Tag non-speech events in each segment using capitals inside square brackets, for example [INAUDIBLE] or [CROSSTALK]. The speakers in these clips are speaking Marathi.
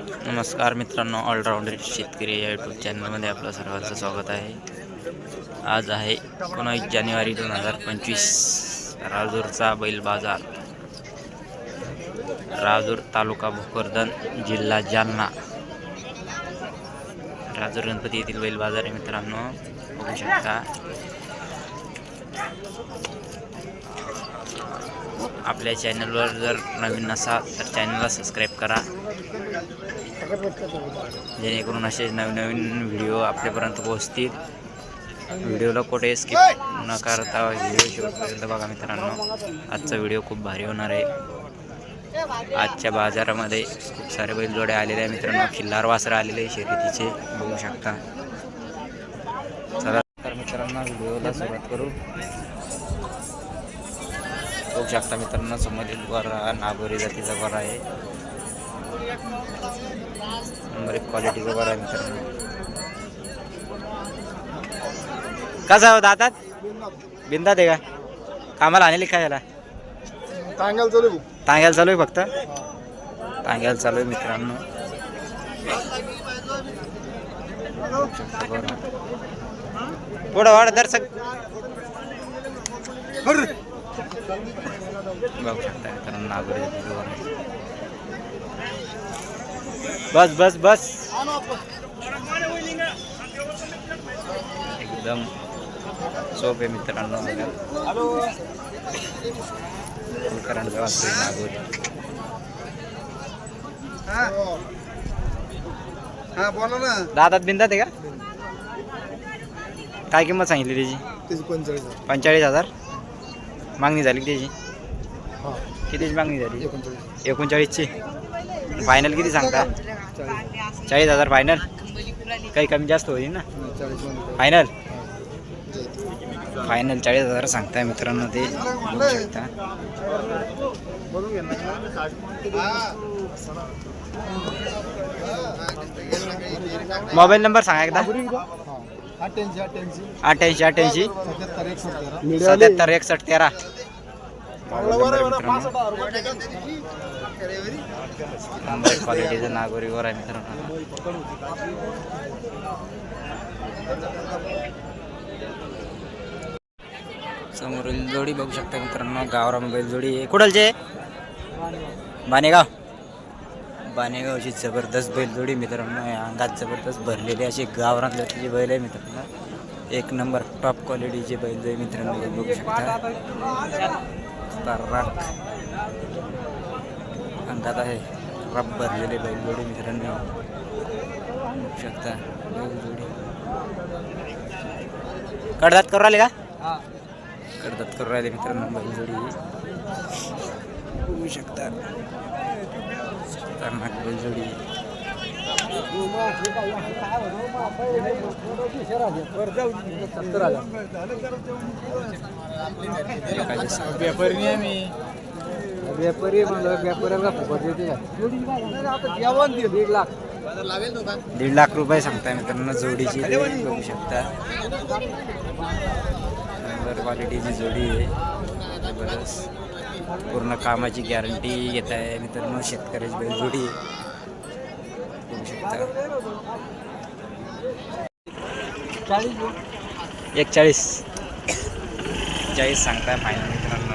नमस्कार मित्रांनो ऑलराऊंडर शेतकरी या यूट्यूब चॅनलमध्ये आपलं सर्वांचं स्वागत आहे. आज आहे एकोणावीस जानेवारी दोन हजार पंचवीस राजूरचा बैल बाजार. राजूर तालुका भोकरदन जिल्हा जालना. राजूर गणपती येथील बैल बाजार आहे मित्रांनो बघू शकता. आपल्या चॅनलवर जर नवीन नसाल तर चॅनलला सबस्क्राईब करा. जेणेकरून असे नवीन नवीन व्हिडिओ आपल्यापर्यंत पोहोचतील. व्हिडिओला कुठे स्किप न करता व्हिडिओ शेवटपर्यंत बघा मित्रांनो आजचा व्हिडिओ खूप भारी होणार आहे. आजच्या बाजारामध्ये खूप सारे बैलजोडे आलेले आहे मित्रांनो. खिल्लार वासरं आलेले आहे शर्यतीचे बघू शकता. चला तर मित्रांनो व्हिडिओला सुरुवात करू. बघू शकता मित्रांनो समोरील गोरा नागोरी जातीचा गोरा आहे. नंबर एक गोरा आहे मित्रांनो कसा हो दातात बिंदात आहे का कामाला आणले काय याला टांगाल चालू आहे तांग्याला चालू आहे फक्त तांग्याला चालू आहे मित्रांनो बघू. पुढं वाढ दर्शक. बघू शकता मित्रांनो नागोरी. बस बस बस. एकदम सोपे मित्रांनो बघा. कुलकर्णीचा वासरू दादात बिंदात आहे का? काय किंमत सांगितली त्याची? पंचेचाळीस हजार. मागणी झाली त्याची? कितीची मागणी झाली? एकोणचाळीस एकोणचाळीसची. फायनल किती सांगता चाळीस हज़ार फायनल काही कमी जास्त होईल ना? फायनल फायनल चाळीस हज़ार सांगताय मित्रांनो ते. बघू मोबाईल नंबर सांगा एकदा. अठ्ठ्याऐंशी अठ्ठ्याऐंशी. सत्याहत्तर, एकसष्ट तेरा. नंबर क्वालिटीचं नागोरीवर आहे मित्रांनो समोरील जोडी बघू शकता मित्रांनो गावराम बैलजोडी आहे कुठलचे? बानेगाव बानेगावची जबरदस्त बैलजोडी मित्रांनो अंगात जबरदस्त भरलेली अशी गावरान जातीची बैल आहे मित्रांनो. एक नंबर टॉप क्वालिटीची बैल आहे मित्रांनो बघू शकता. अंगात आहे. रब भरलेले बैलजोडी मित्रांनो शकता. बैलजोडी कडदात करू राहिले का? कडदात करू राहिले मित्रांनो बैलजोडी बघू शकता. खतरनाक बैलजोडी व्यापारी आम्ही व्यापारी म्हणलं व्यापाऱ्याला फुकट देते का दीड लाख दीड लाख रुपये सांगताय मित्रांनो जोडीची बघू शकता. नंबर क्वालिटीची जोडी आहे. जबरदस्त पूर्ण कामाची गॅरंटी घेत आहे मित्रांनो शेतकऱ्याची बैल जोडी. आहे. बघू शकता. एक चाळीस चाळीस सांगताय फायनल मित्रांनो.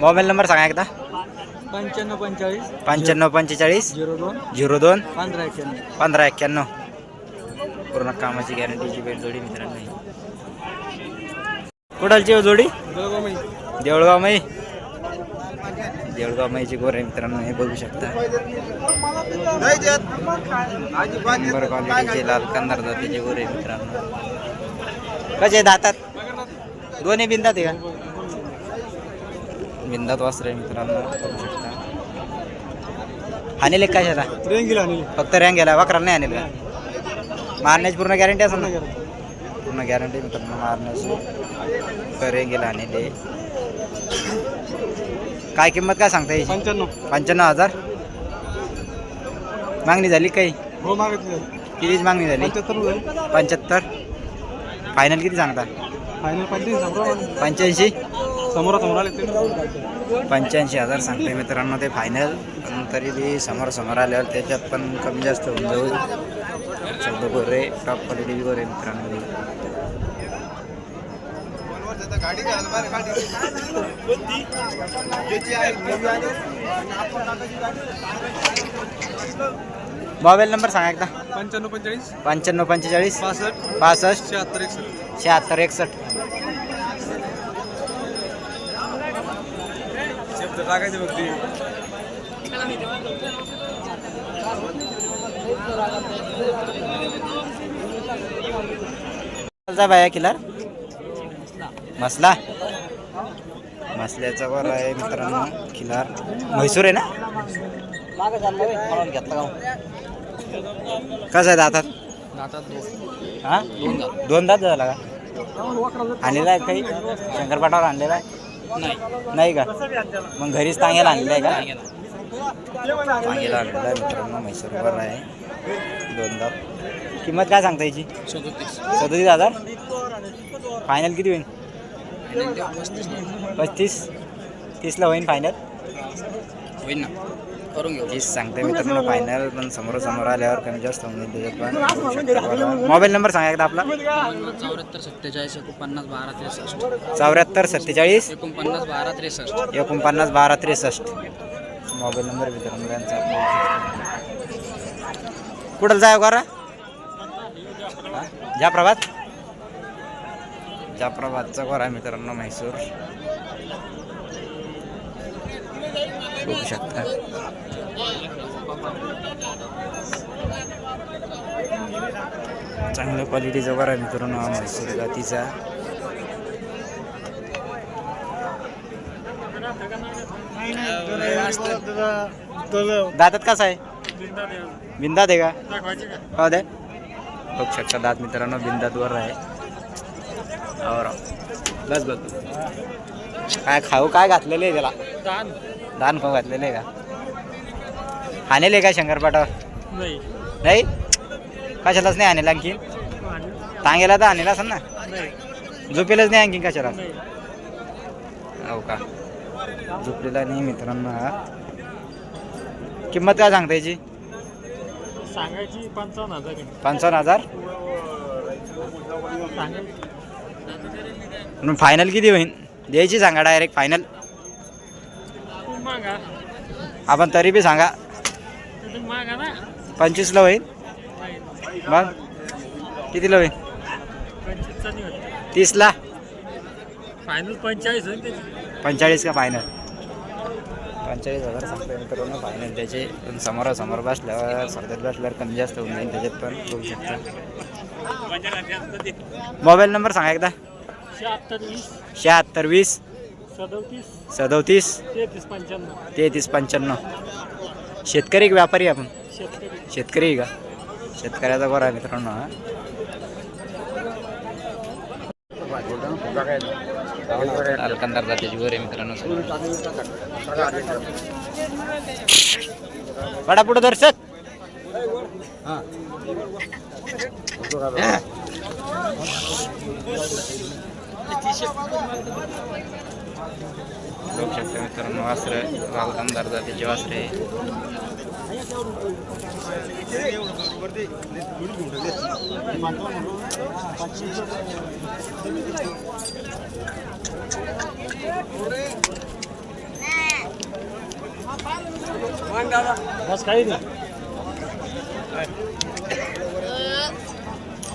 मोबाईल नंबर सांगा एकदा. पंच्याण्णव पंचेचाळीस. पंच्याण्णव पंचेचाळीस. झिरो दोन. झिरो दोन. पंधरा एक्क्याण्णव. पंधरा एक्क्याण्णव. पूर्ण कामाची गॅरंटीची भेट जोडी मित्रांनो. कुडालची हो जोडी? देवळगाव माई देवळगाव माईची गोर आहे मित्रांनो हे बघू शकता. नंबर क्वालिटीचे लाल कंदार जातीचे गोर आहे मित्रांनो. कसे दातात? दोन्ही बिंदात आहे का? बिंदात वासर मित्रांनो बघू शकता. हानेल काय त्याला रेंगीला आणि फक्त रँग गेला वकरा नाही आणेल का? मारण्याची पूर्ण गॅरंटी असेल ना? पूर्ण गॅरंटी मित्रांनो मारण्याची. तर रँग गेला आणले काय किंमत काय सांगता याची? पंच्याण्णव. पंच्याण्णव हजार? मागणी झाली काही? हो मागितले कितीच मागणी झाली? पंच्याहत्तर पंच्याहत्तर. फायनल किती सांगता? फायनल पंच्याऐंशी? समोर आले ते? पंच्याऐंशी हजार सांगते मित्रांनो ते फायनल पण तरी ते समोर समोर आल्यावर त्याच्यात पण कमी जास्त होऊन जाऊ. शब्द गोरे टॉप क्वालिटी गोरे मित्रांनो. मोबाईल नंबर सांगा एकदा. पंच्याण्णव पंचेचाळीस. पंच्याण्णव पंचेचाळीस. पासष्ट पासष्ट शहात्तर एकसष्ट. शहात्तर एकसष्ट. टाकायचे बघ ते. बाया किलर? मसला. मसल्याचा वर आहे मित्रांनो किलार. म्हैसूर आहे ना? कसं आहे दातात? हा? दोन दात झाला का? आणलेला आहे काही? शंकरपाटावर आणलेला आहे? नाही. का? मग घरीच तांग्याला आणलेला आहे का? तांग्याला आणलेला आहे मित्रांनो म्हैसूरवर आहे. दोन दात किंमत काय सांगता याची? सदोतीस. सदतीस हजार? फायनल किती होईल? पस्तीस. तीसला होईल फायनल होईल ना. तीस सांगते मित्रांनो फायनल पण समोर समोर आल्यावर कमी जास्त होऊन जाईल पण. मोबाईल नंबर सांगा एकदा आपला. चौऱ्याहत्तर सत्तेचाळीस एकोणपन्नास बारा त्रेसष्ट. चौऱ्याहत्तर सत्तेचाळीस एकोणपन्नास बारा त्रेसष्ट. एकोणपन्नास बारा त्रेसष्ट. मोबाईल नंबर मित्रांनो त्यांचा. कुठं जाय करा ज्या प्रभात ज्या प्रभातचा आहे मित्रांनो म्हैसूर. बघू शकता. चांगल्या क्वालिटीचा बरा आहे मित्रांनो हा म्हैसूर जातीचा. दातात कसा आहे? बिंदात आहे का? हो दे. बघू शकता दात मित्रांनो बिंदात वर आहे. और बस बघ काय खाऊ काय घातलेलं आहे त्याला? दान खाऊ घातलेलं आहे का? हाणेल का शंकरपाटावर नाही. नाही? कशालाच नाही आणेल आणखी तांगेला तर आणेल असं ना? झोपेलच नाही आणखी कशाला? हो का? झोपलेला नाही मित्रांनो हा. किंमत काय सांगता याची? सांगायची पंचावन्न हजार. पंचावन्न हजार? फायनल किती होईल द्यायची सांगा डायरेक्ट फायनल आपण तरी बी सांगा. पंचवीसला होईल. मग कितीला होईल? तीसला. फायनल पंचेचाळीस पंचेचाळीस का फायनल पंचेचाळीस हजार सांगतो मित्रांनो फायनल त्याचे. पण समोरासमोर बसल्यावर सरदेत बसल्यावर कमी जास्त होऊन जाईल त्याच्यात पण होऊ शकतं. मोबाईल नंबर सांगा एकदा. शहात्तर वीस. शहात्तर वीस. सदोतीस. सदोतीस? तेहतीस पंच्याण्णव. तेहतीस पंच्याण्णव. शेतकरी की व्यापारी आपण? शेतकरी. का? शेतकऱ्याचा बरं आहे मित्रांनो हा. अलकंदार जातीची वर आहे मित्रांनो. पडा पुढे दर्शक. बघू शकता मित्रांनो वासरे अलकंदार जातीचे वासरे बस काही नाही.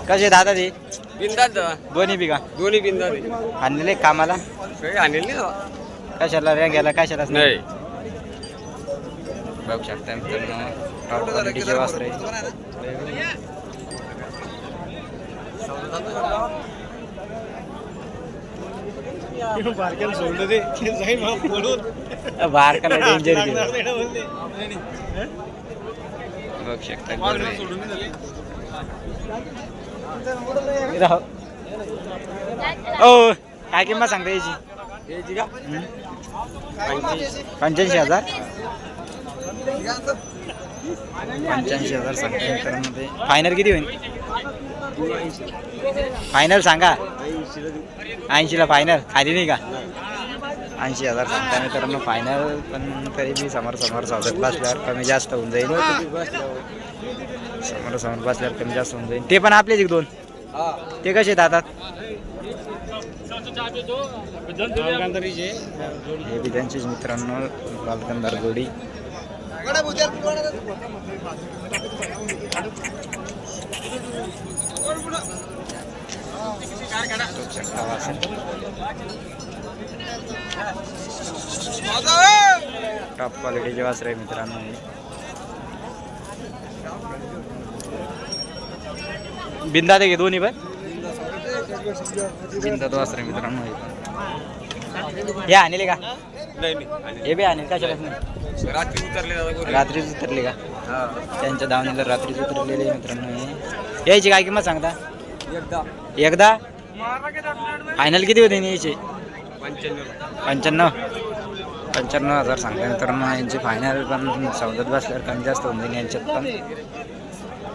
कसे दादा ते? बिंदात दोन्ही बिघा दोन्ही बिंदात आणलेले कामाला? काही आणेल नाही कशाला रे? गेला कशालाच नाही. बघू शकता मित्रांनो टॉप क्वालिटीचे बारकाला डेंजर. बघू शकता. गोरे. ओ काय किंमत सांगता याची? पंच्याऐंशी हजार. पंच्याऐंशी हजार सांगता मित्रांनो ते फायनल किती होईल? फायनल सांगा. ऐंशीला फायनल खाली नाही का? ऐंशी हजार सांगता मित्रांनो फायनल पण तरी बी समोर समोर सौदत बसल्यावर कमी जास्त होऊन जाईल. समोर समोर बसल्यावर कमी जास्त होऊन जाईल. ते पण आपलेच एक दोन. ते कसे दातात हे बी त्यांचेच मित्रांनो बालकंदार जोडी. टॉप क्वालिटीचे वासर आहे मित्रांनो बिंदा घे दोन्ही पण? बिंदा तो आहे मित्रांनो हे. आणले का? हे बी आणले कशालाच नाही रात्री उतरले. रात्रीच उतरले का? हा. त्यांच्या दावणीला रात्रीच उतरलेले मित्रांनो हे. यायची काय किंमत सांगता? एकदा. एकदा? फायनल किती होते यायचे? पंच्याण्णव. पंच्याण्णव. पंच्याण्णव हजार सांगता मित्रांनो. यांची फायनल पण सौद्यात बसल्यावर कमी जास्त होऊन जाईल यांच्यात पण.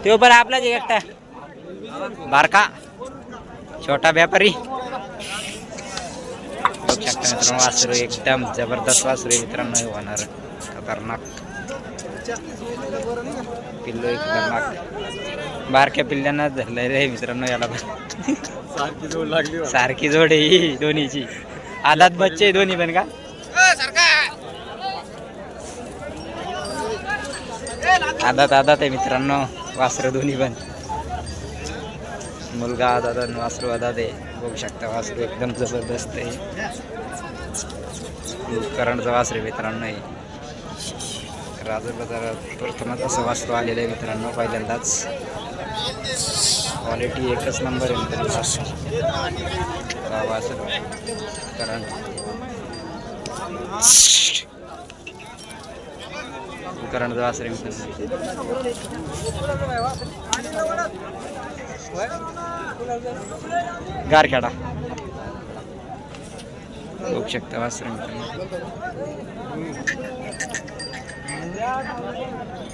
तो पण आपलाच एकटा. बारका छोटा व्यापारी. मित्रांनो वासरू एकदम जबरदस्त वासरू मित्रांनो होणार खतरनाक. पिल्लो एक खतरनाक. बारक्या पिल्ल्यांना धरलेलं आहे मित्रांनो याला सारखी जोड लागली. सारखी जोड आहे ही दोन्हीची. आदात बच्चे दोन्ही पण का? आदात आदात आहे मित्रांनो वासर दोन्ही पण. मुलगा दादा वासरू आदात आहे बघू शकता वासरू एकदम जबरदस्त आहे. करंटचा वासरू मित्रांनो आहे राजूर बाजारात प्रथमच असं वासरू आलेलं आहे मित्रांनो पहिल्यांदाच. क्वालिटी एकच नंबर आहे मित्रांनो. वासरू वासरू करंट. करंटचा वासरू मित्रांनो. गारखेडा. बघू शकता वासरू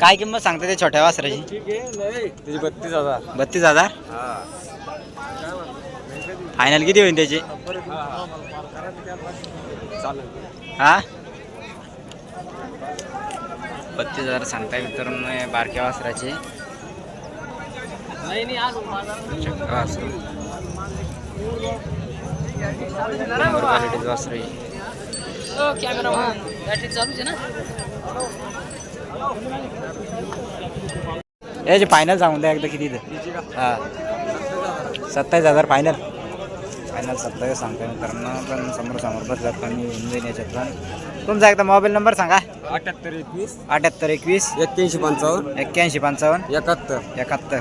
काय किंमत सांगता ते छोट्या वासराची? त्याची बत्तीस हजार. बत्तीस हजार? फायनल किती होईल त्याची? हा? बत्तीस हजार सांगताय या बारक्या वासराची. वासरू. आहे. याचे फायनल सांगून द्या एकदा किती हा. सत्तावीस हजार फायनल फायनल सत्तावीस सांगताय मित्रांनो पण समोर समोर बसलात कमी होऊन जाईल याच्यात पण तुमचा एकदा मोबाईल नंबर सांगा. अठ्याहत्तर एकवीस. अठ्याहत्तर एकवीस. एक्क्याऐंशी पंचावन्न. एक्क्याऐंशी पंचावन्न. एकाहत्तर. एकाहत्तर.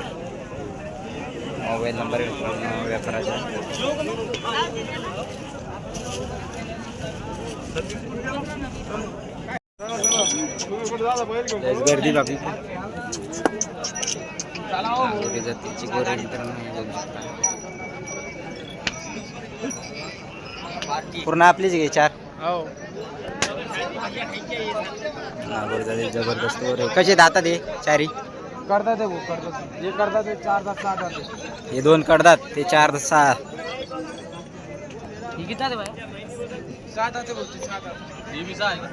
मोबाईल नंबर व्यापाराचा गर्दी बाकी जातीची गोर पूर्ण आपलीच घे चार? नागोरी जबरदस्त कसे दाता दे चारी? करतात ते भाऊ करतात. जे करतात ते चार तास सहा हे दोन कडतात ते चार सहा. सात तास बोलते सात तास हे बी सहा आहे का?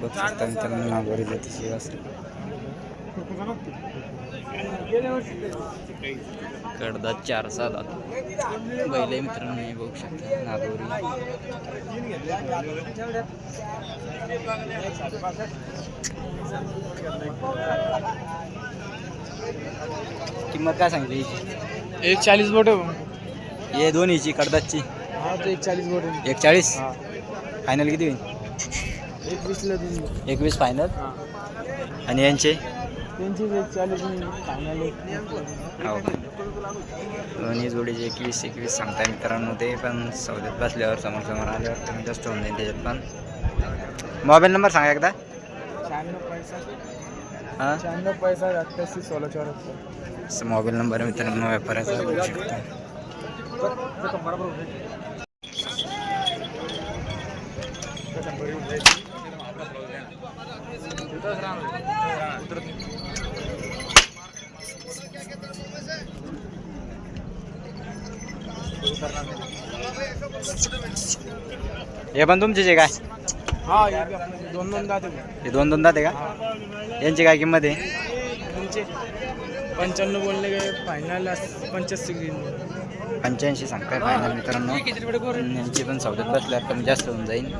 बघू शकता मित्रांनो नागोरी जातीची वासरे कडदात चार सहा दात बैल मित्रांनो हे बघू शकता नागोरी किंमत काय सांगितली हिची एक चाळीस बोट हे दोन हिची कडदातची हा ते एक चाळीस बोट एक चाळीस हा. फायनल किती होईल? एक वीसला देऊन एकवीस फायनल हा. आणि यांचे? त्यांचीच एक. चाळीस हो का? दोन्ही जोडीचे एकवीस एकवीस सांगताय मित्रांनो ते पण सौद्यात बसल्यावर समोर समोर आल्यावर कमी जास्त होऊन जाईल त्याच्यात पण. मोबाईल नंबर सांगा एकदा. शहाण्णव पैसा शहाण्णव पैसा अठ्ठ्याऐंशी सोळा चौऱ्याहत्तर मोबाईल नंबर आहे मित्रांनो व्यापाराचा बघू शकता. हे पण तुमचेच आहे काय? हा दोन दोन दाते हे दोन दोन दात आहे का? यांची काय किंमत आहे? तुमचे पंच्याण्णव बोलले गे फायनल पंच्याऐंशी पंच्याऐंशी सांगताय फायनल मित्रांनो? यांची पण सवलत बसल्यावर कमी जास्त होऊन जाईल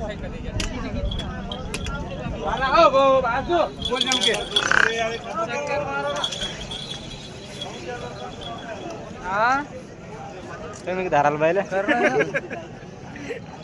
तुम्ही धाराला पाहिलं? [LAUGHS]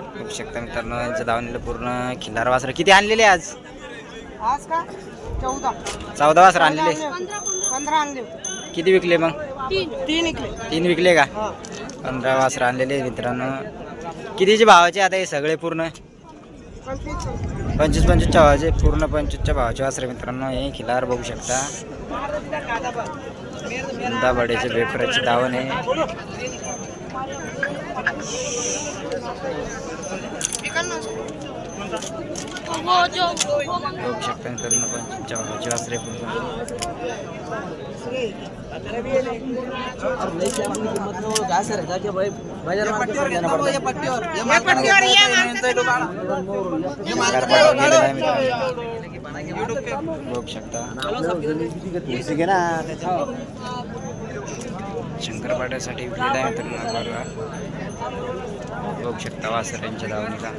बघू शकता मित्रांनो यांच्या दावणीला पूर्ण खिल्लार वासर. किती आणलेले आज? आज का? चौदा. चौदा वासर आणलेले. पंधरा आणले. किती विकले मग? तीन. तीन इकडे तीन विकले का? पंधरा वासर आणलेले मित्रांनो. कितीचे भावाचे आता हे सगळे पूर्ण? पंचवीस. पंचवीस पंचवीसच्या भावाचे पूर्ण पंचवीसच्या भावाचे वासरे मित्रांनो हे खिलार बघू शकता. दाबाड्याचे बेपराचे दावण आहे. बघू शकता मित्रांनो पंचवीसच्या भावाचे वासरे बघू शकता शंकरपाट्यासाठी आहे मित्रांनो बघा बघू शकता वासऱ्यांच्या दावणीला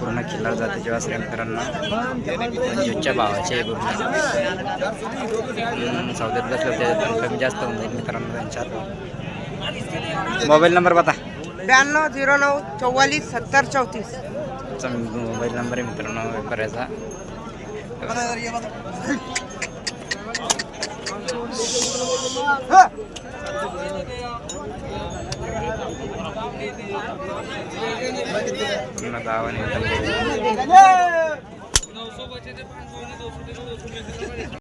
पूर्ण खिल्लार जातीचे वासरे मित्रांनो पंचवीसच्या भावाचे पूर्ण. सौद्यात बसलं कमी जास्त होऊन जाईल मित्रांनो त्यांच्यात. मोबाईल नंबर बता ब्याण्णव झिरो नऊ चौवालीस सत्तर चौतीस. तुमचा मोबाईल नंबर आहे मित्रांनो व्यापाऱ्याचा पूर्ण गावाने